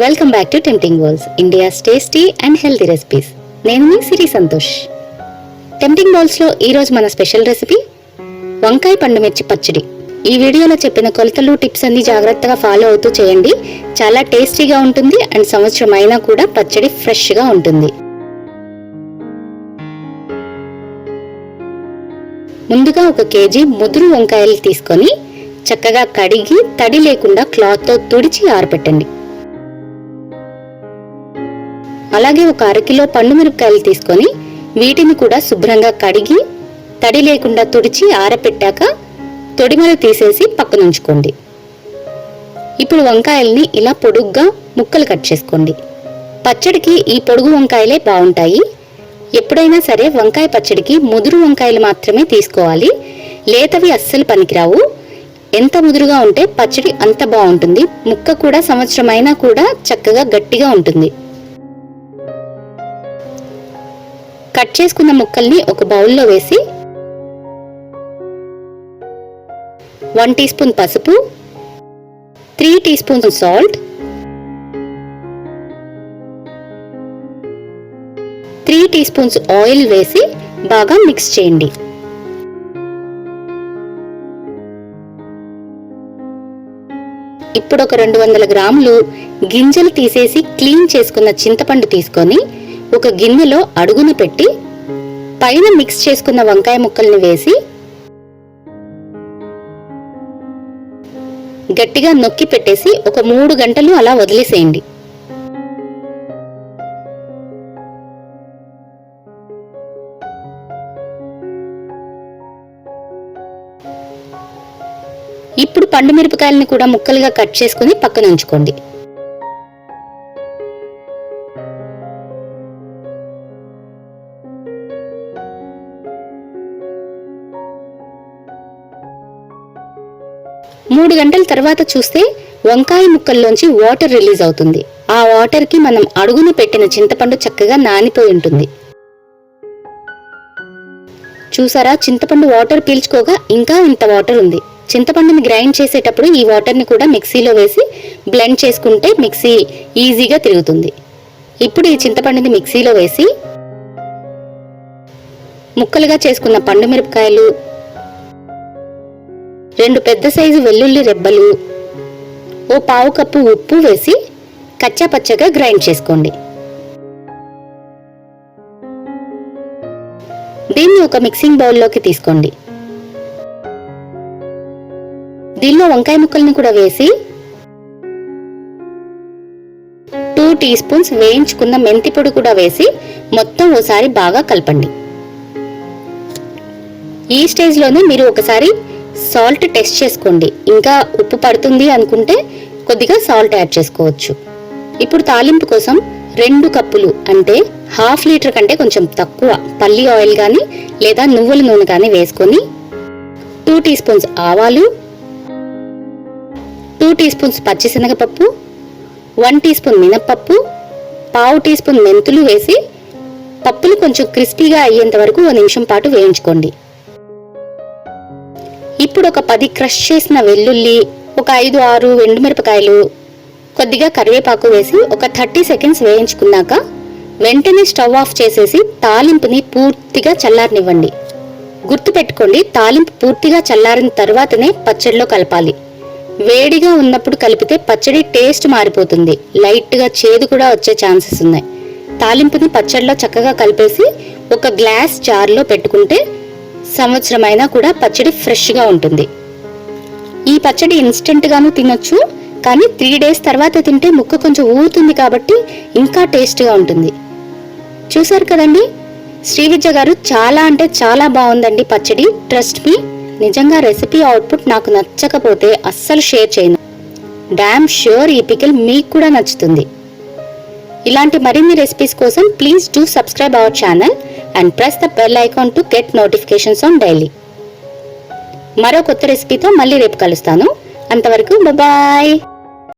Welcome back to tempting balls India's tasty and healthy recipes నేను మీ సిరి Santosh. Tempting బాల్స్లో ఈరోజు మన స్పెషల్ రెసిపీ? వంకాయ పండు మిర్చి పచ్చడి. ఈ వీడియోలో చెప్పిన కొలతలు టిప్స్ అన్ని జాగ్రత్తగా ఫాలో అవుతూ చేయండి. చాలా టేస్టీగా ఉంటుంది అండ్ సంవత్సరం అయినా కూడా పచ్చడి ఫ్రెష్గా ఉంటుంది. ముందుగా ఒక కేజీ ముదురు వంకాయలు తీసుకొని చక్కగా కడిగి తడి లేకుండా క్లాత్తో తుడిచి ఆరపెట్టండి. అలాగే ఒక అరకిలో పండు మిరపకాయలు తీసుకొని వీటిని కూడా శుభ్రంగా కడిగి తడి లేకుండా తుడిచి ఆరపెట్టాక తొడిమలు తీసేసి పక్కనుంచుకోండి ఇప్పుడు వంకాయల్ని ఇలా పొడుగ్గా ముక్కలు కట్ చేసుకోండి. పచ్చడికి ఈ పొడుగు వంకాయలే బాగుంటాయి. ఎప్పుడైనా సరే వంకాయ పచ్చడికి ముదురు వంకాయలు మాత్రమే తీసుకోవాలి. లేతవి అస్సలు పనికిరావు. ఎంత ముదురుగా ఉంటే పచ్చడి అంత బాగుంటుంది. ముక్క కూడా సంవత్సరమైనా కూడా చక్కగా గట్టిగా ఉంటుంది. కట్ చేసుకున్న ముక్కల్ని ఒక బౌల్లో వేసి వన్ టీ స్పూన్ పసుపు three teaspoon salt three teaspoons oil వేసి బాగా మిక్స్ చేయండి. ఇప్పుడు ఒక రెండు వందల గ్రాములు గింజలు తీసేసి క్లీన్ చేసుకున్న చింతపండు తీసుకొని ఒక గిన్నెలో అడుగున పెట్టి పైన మిక్స్ చేసుకున్న వంకాయ ముక్కల్ని వేసి గట్టిగా నొక్కి పెట్టేసి ఒక మూడు గంటలు అలా వదిలేసేయండి. ఇప్పుడు పండు మిరపకాయలను కూడా ముక్కలుగా కట్ చేసుకుని పక్కన ఉంచుకోండి. మూడు గంటల తర్వాత చూస్తే వంకాయ ముక్కల్లోంచి వాటర్ రిలీజ్ అవుతుంది. ఆ వాటర్కి మనం అడుగున పెట్టిన చింతపండు చక్కగా నానిపోయి ఉంటుంది. చూసారా? చింతపండు వాటర్ పీల్చుకోగా ఇంకా ఇంత వాటర్ ఉంది. చింతపండుని గ్రైండ్ చేసేటప్పుడు ఈ వాటర్ని కూడా మిక్సీలో వేసి బ్లెండ్ చేసుకుంటే మిక్సీ ఈజీగా తిరుగుతుంది. ఇప్పుడు ఈ చింతపండుని మిక్సీలో వేసి ముక్కలుగా చేసుకున్న పండు మిరపకాయలు రెండు పెద్ద సైజు వెల్లుల్లి రెబ్బలు ఓ పావు కప్పు ఉప్పు వేసి కచ్చా పచ్చగా గ్రైండ్ చేసుకోండి. దీన్ని ఒక మిక్సింగ్ బౌల్లోకి తీసుకోండి. దీనిలో వంకాయ ముక్కల్ని కూడా వేసి టూ టీ స్పూన్స్ వేయించుకున్న మెంతి పొడి కూడా వేసి మొత్తం ఓసారి బాగా కలపండి. ఈ స్టేజ్లోనే మీరు ఒకసారి సాల్ట్ టెస్ట్ చేసుకోండి. ఇంకా ఉప్పు పడుతుంది అనుకుంటే కొద్దిగా సాల్ట్ యాడ్ చేసుకోవచ్చు. ఇప్పుడు తాలింపు కోసం రెండు కప్పులు అంటే హాఫ్ లీటర్ కంటే కొంచెం తక్కువ పల్లి ఆయిల్ కానీ లేదా నువ్వుల నూనె కానీ వేసుకొని టూ టీ స్పూన్స్ ఆవాలు టూ టీ స్పూన్స్ పచ్చిశనగపప్పు వన్ టీ స్పూన్ మినప్పప్పు పావు టీ స్పూన్ మెంతులు వేసి పప్పులు కొంచెం క్రిస్పీగా అయ్యేంత వరకు ఒక నిమిషం పాటు వేయించుకోండి. ఇప్పుడు ఒక పది క్రష్ చేసిన వెల్లుల్లి ఒక ఐదు ఆరు ఎండుమిరపకాయలు కొద్దిగా కరివేపాకు వేసి ఒక థర్టీ సెకండ్స్ వేయించుకున్నాక వెంటనే స్టవ్ ఆఫ్ చేసేసి తాలింపుని పూర్తిగా చల్లారనివ్వండి. గుర్తుపెట్టుకోండి తాలింపు పూర్తిగా చల్లారిన తర్వాతనే పచ్చడిలో కలపాలి. వేడిగా ఉన్నప్పుడు కలిపితే పచ్చడి టేస్ట్ మారిపోతుంది. లైట్గా చేదు కూడా వచ్చే ఛాన్సెస్ ఉన్నాయి. తాలింపుని పచ్చడిలో చక్కగా కలిపేసి ఒక గ్లాస్ జార్లో పెట్టుకుంటే సంవత్సరం అయినా కూడా పచ్చడి ఫ్రెష్గా ఉంటుంది. ఈ పచ్చడి ఇన్స్టెంట్గాను తినొచ్చు కానీ త్రీ డేస్ తర్వాత తింటే ముక్క కొంచెం ఊరుతుంది కాబట్టి ఇంకా టేస్ట్గా ఉంటుంది. చూసారు కదండి? శ్రీవిద్య గారు చాలా అంటే చాలా బాగుందండి పచ్చడి. ట్రస్ట్ మీ నిజంగా రెసిపీ అవుట్పుట్ నాకు నచ్చకపోతే అస్సలు షేర్ చేయను. డ్యామ్ ష్యూర్ ఈ పికిల్ మీకు కూడా నచ్చుతుంది. ఇలాంటి మరిన్ని రెసిపీస్ కోసం please do subscribe our channel and press the bell icon to get notifications on daily మరో కొత్త రెసిపీతో మళ్ళీ రేపు కలుస్తాను. అంతవరకు బాయ్